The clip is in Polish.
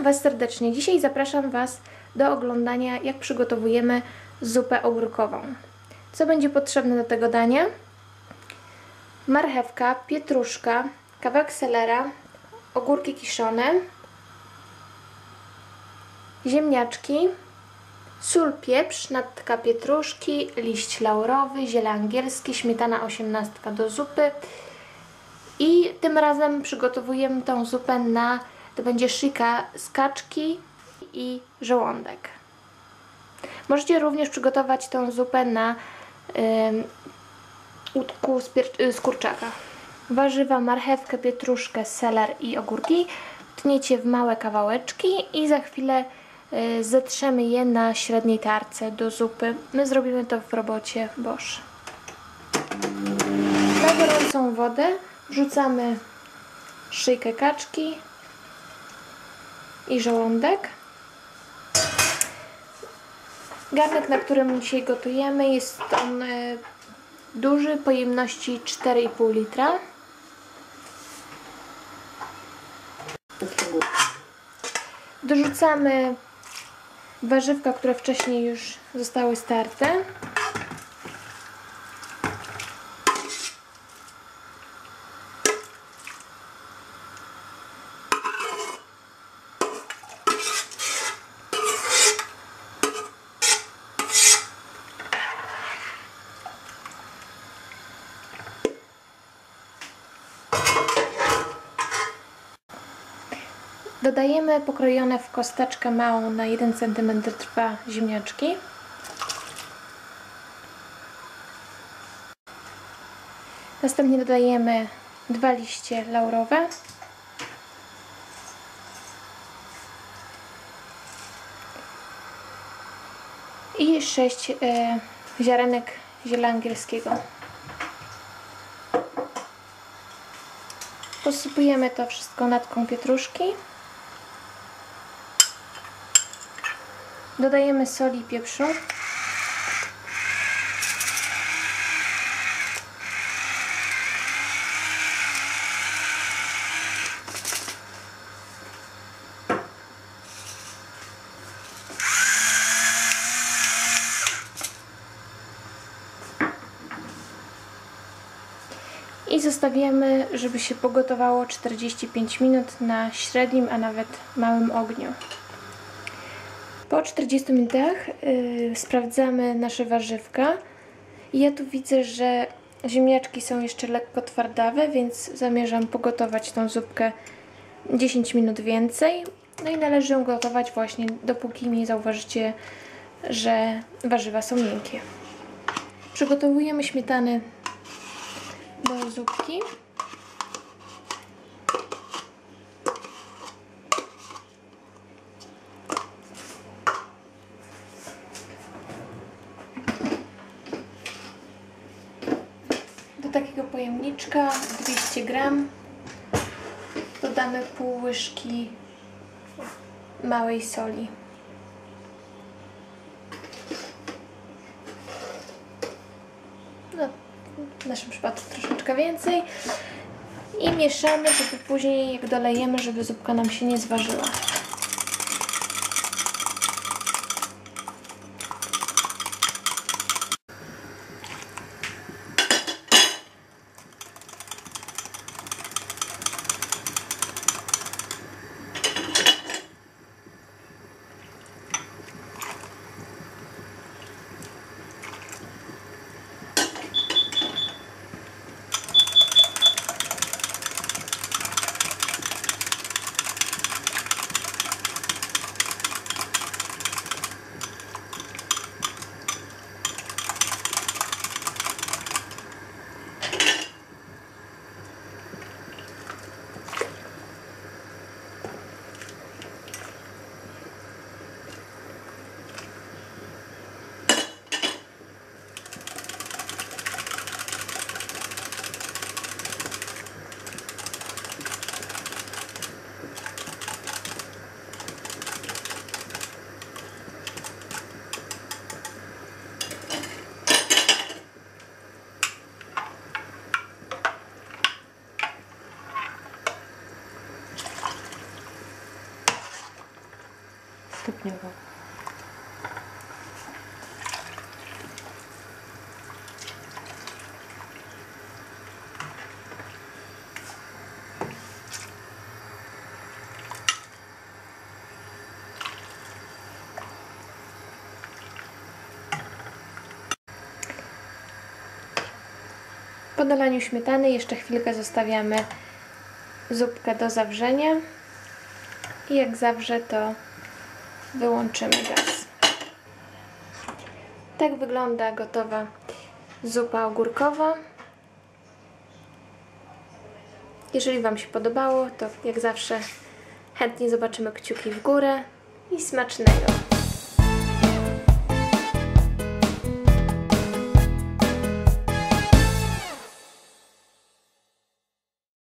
Witam Was serdecznie. Dzisiaj zapraszam Was do oglądania, jak przygotowujemy zupę ogórkową. Co będzie potrzebne do tego dania? Marchewka, pietruszka, kawałek selera, ogórki kiszone, ziemniaczki, sól, pieprz, natka pietruszki, liść laurowy, ziele angielskie, śmietana 18 do zupy. I tym razem przygotowujemy tą zupę na, to będzie szyka z kaczki i żołądek. Możecie również przygotować tą zupę na ym, łódku z, pier- z kurczaka. Warzywa, marchewkę, pietruszkę, seler i ogórki tniecie w małe kawałeczki i za chwilę y, zetrzemy je na średniej tarce do zupy. My zrobimy to w robocie Bosch. Na gorącą wodę wrzucamy szyjkę kaczki i żołądek. Garnek, na którym dzisiaj gotujemy jest on y, duży, pojemności 4,5 litra. Dorzucamy warzywka, które wcześniej już zostały starte. Dodajemy pokrojone w kosteczkę małą na 1 cm trwa ziemniaczki. Następnie dodajemy dwa liście laurowe. I 6 e, ziarenek ziela angielskiego. Posypujemy to wszystko natką pietruszki. Dodajemy soli i pieprzu. I zostawiamy, żeby się pogotowało 45 minut na średnim, a nawet małym ogniu. Po 40 minutach yy, sprawdzamy nasze warzywka. Ja tu widzę, że ziemniaczki są jeszcze lekko twardawe, więc zamierzam pogotować tą zupkę 10 minut więcej. No i należy ją gotować właśnie dopóki nie zauważycie, że warzywa są miękkie. Przygotowujemy śmietany do zupki. Takiego pojemniczka 200 gram dodamy pół łyżki małej soli. No, w naszym przypadku troszeczkę więcej. I mieszamy, żeby później jak dolejemy, żeby zupka nam się nie zważyła. Stopniowo. Po dolaniu śmietany jeszcze chwilkę zostawiamy zupkę do zawrzenia i jak zawrze to wyłączymy gaz. Tak wygląda gotowa zupa ogórkowa. Jeżeli Wam się podobało, to jak zawsze chętnie zobaczymy kciuki w górę i smacznego.